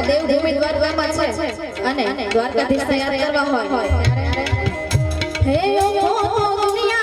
આ દેવભૂમિ દ્વારકામાં છે અને દ્વારકાધીશ યાદ કરવા હોય. હે દુનિયા